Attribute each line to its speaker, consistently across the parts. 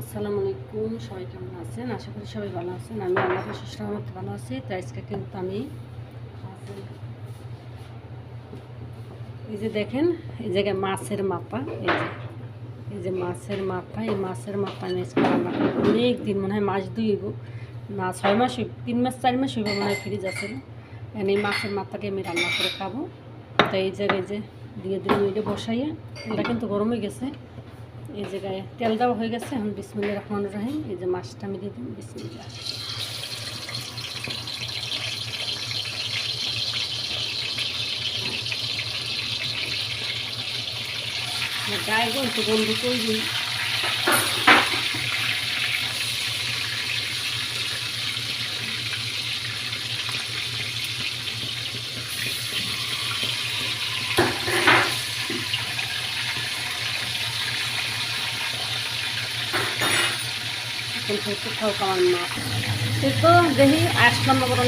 Speaker 1: আসসালামু আলাইকুম, সবাই কেমন আছেন? আশা করি সবাই ভালো আছেন। আমি আল্লাহ সুস্থ রহমতে ভালো আছি। তো আজকে কিন্তু আমি এই যে দেখেন, এই জায়গায় মাছের মাথা এই যে এই যে মাছের মাথা এই মাছের মাথা আমি আজকে রান্না অনেক দিন মনে হয় মাস দুই না, ছয় মাস তিন মাস, চার মাস হইব মনে হয় ফ্রিজ আছে এখন এই মাছের মাথাকে আমি রান্না করে খাব। তো এই জায়গায় যে দিয়ে দিলাম এটা বসাইয়া তেলটা কিন্তু গরম হয়ে গেছে। এই জায়গায় তেল দেওয়া হয়ে গেছে। এখন বিসমিল্লা রহমান রহিম। এই যে মাছটা আমি দিয়ে দিন বিসমিল্লা গায়ে গল্প বন্ধু করবি এখন থেকে খাও আমার মাছ সে তো দেখি আসলাম আবার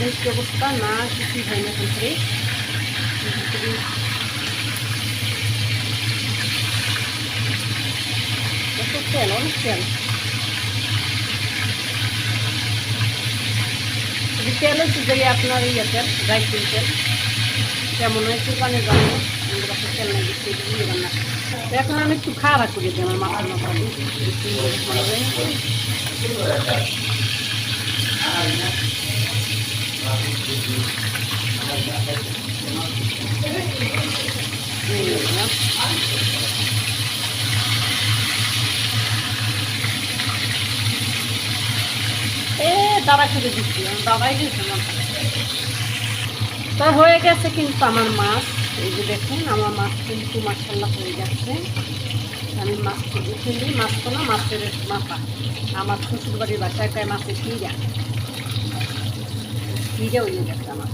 Speaker 1: দেখি কি অবস্থা, না কিছুই হয় না তেল, অনেক তেল। হচ্ছে যে আপনার ইয়ে তেল রাইসিন তেল, কেমন হয় দোকানে জানো। দিচ্ছে এখন আমি একটু করে দিই আমার এ খেতে দিচ্ছি দিয়েছে মাথা তো হয়ে গেছে কিন্তু আমার মাছ। এই যে দেখুন, আমার মাছ কিন্তু মাসাল্লা হয়ে যাচ্ছে আমি মাছ নিই, মাছ তো না, মাছের মাথা। আমার শ্বশুর বাড়ির বাসায় তাই মাছের কিরা কিরা হয়ে গেছে আমার।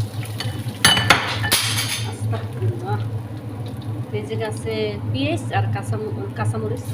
Speaker 1: ভেজে গেছে পেঁয়াজ আর কাঁচা কাঁচামরিচ।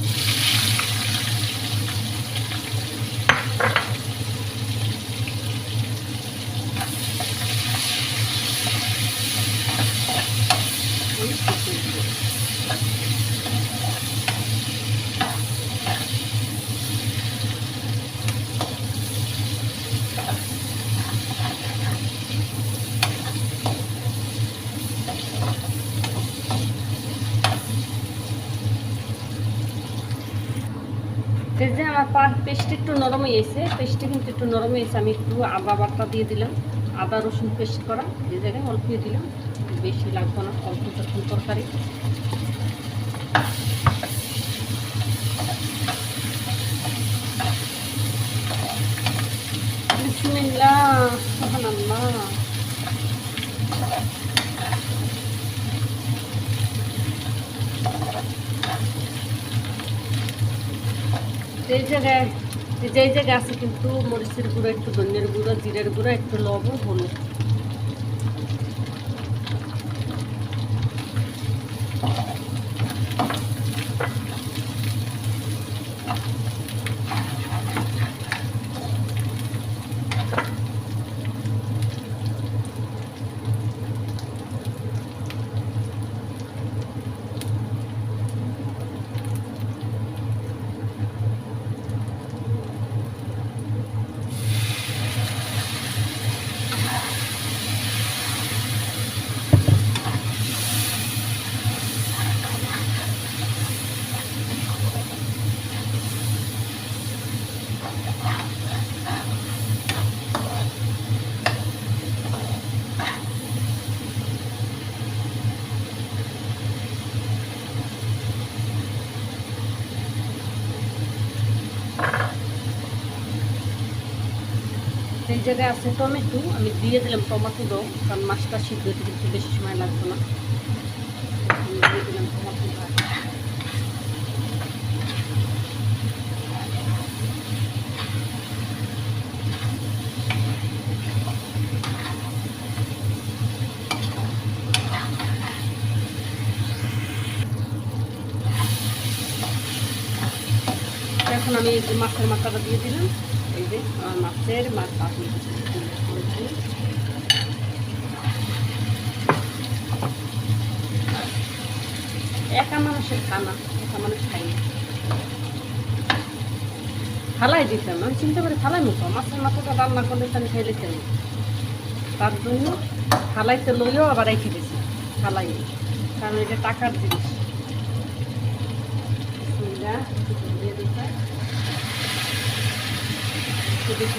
Speaker 1: এই যে পেস্ট একটু নরম হয়েছে, পেস্টটা কিন্তু একটু নরম হয়েছে। আমি একটু আদা বাটা দিয়ে দিলাম, আদা রসুন পেস্ট করা এই জায়গায় অল্প দিলাম, বেশি লাগবে না, অল্প যখন তরকারি। বিসমিল্লাহ এই জায়গায় যে জায়গায় আছে কিন্তু মরিচের গুঁড়ো, একটু ধনিয়ার গুঁড়ো, জিরের গুঁড়ো, একটু লবণ, হলুদ। জায়গায় আছে টমেটো, আমি দিয়ে দিলাম টমেটোটাও কারণ মাছটা সিদ্ধ হতে কিন্তু বেশি সময় লাগবে না। আমি দিয়ে দিলাম এখন আমি মাছের মাথাটা দিয়ে দিলাম। মাছের আমি করেছি একা মানুষের খানা, একা মানুষ খাই ফালাই দিতাম আমি চিন্তা করে ফালাই মুখো। মাছের মাথাটা রান্না করলে তো আমি খাইলে চাই তার জন্য ফালাইতে লইও আবার রেখে দিছি, ফালাই কারণ এটা টাকার জিনিস বিসমিল্লাহ, একটু বেশি।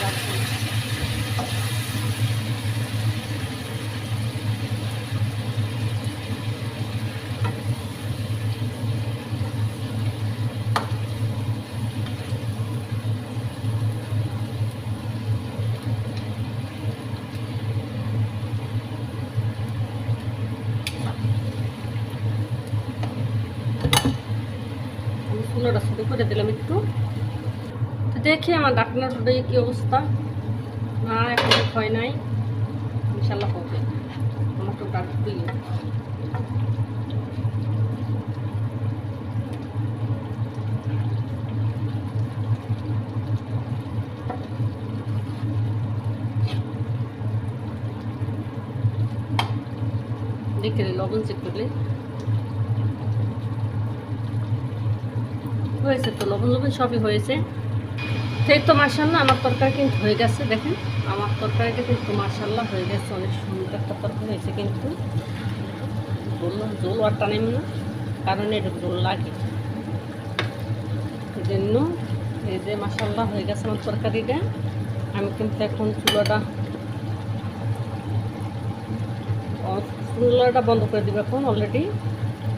Speaker 1: আমি চুলাটা শুরু করে দিলাম একটু দেখি আমার ডাকনার কি অবস্থা। না, এখন হয় নাই। ইনশাল্লাহ হবে। আমার তো ডাকতেই দেখে লবণ চেক করলে হয়েছে তো লবণ লবণ সবই হয়েছে। সেই তো মার্শাল্লাহ আমার তরকারি কিন্তু হয়ে গেছে, দেখেন। আমার তরকারিটা কিন্তু মার্শাল্লাহ হয়ে গেছে, অনেক সুন্দর একটা তরকারি হয়েছে কিন্তু। বললাম জল আর টানেন না, কারণ এটা জল লাগে। এই জন্য এই যে মাসাল্লাহ হয়ে গেছে আমার তরকারিটা, আমি কিন্তু এখন চুলাটা চুলাটা বন্ধ করে দিব এখন অলরেডি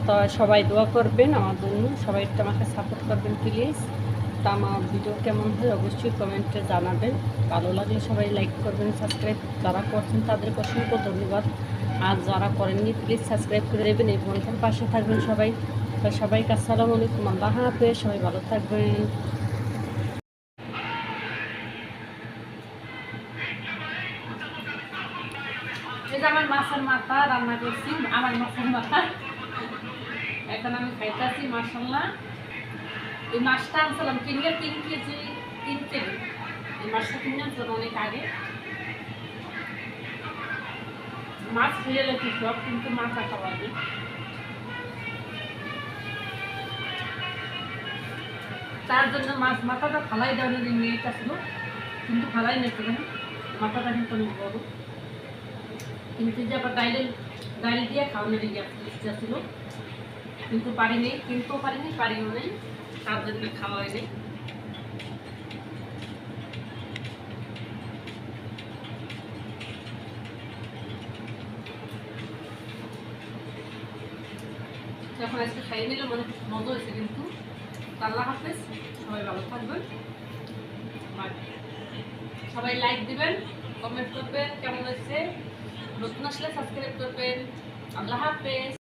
Speaker 1: তো সবাই দোয়া করবেন, আমার জন্য সবাই আমাকে সাপোর্ট করবেন প্লিজ তা আমার ভিডিও কেমন হয় অবশ্যই কমেন্টে জানাবেন। ভালো লাগলে সবাই লাইক করবেন, সাবস্ক্রাইব যারা করছেন তাদেরকে অসংখ্য ধন্যবাদ। আর যারা করেননি প্লিজ সাবস্ক্রাইব করে দেবেন এই বোনটার পাশে থাকবেন সবাই। তো সবাইকে আসসালামু আলাইকুম, আল্লাহ হাফেজ, সবাই ভালো থাকবেন। আমার মাছের মাথা, রান্না করছি, আমার মাছের মাথা। এখন আমি খাইতেছি মাসাল্লাহ এই মাছটা আনছিলাম কিনে তিন কেজি তিন কেজি। এই মাছটা কিনে আনছিলাম অনেক আগে। মাছ খেয়ে লেছি সব, কিন্তু মাছ রাখা পারি তার জন্য মাছ, মাথাটা ফালাই দেওয়ার মেয়েটা ছিল। কিন্তু ফালাই নেই মাথাটা কিন্তু অনেক বড়। কিন্তু যে আবার ডাইলে, ডাইল দিয়ে খাওয়ানোর ইচ্ছা ছিল। কিন্তু পারিনি, কিনতেও পারিনি, পারিও নেই। তার জন্য খাওয়া হয়নি। যখন আজকে খাইয়ে নিলে মনে মজা হয়েছে কিন্তু। আল্লাহ হাফেজ, সবাই ভালো থাকবেন। সবাই লাইক দিবেন কমেন্ট করবেন, কেমন হয়েছে? নতুন আসলে সাবস্ক্রাইব করবেন। আল্লাহ হাফেজ।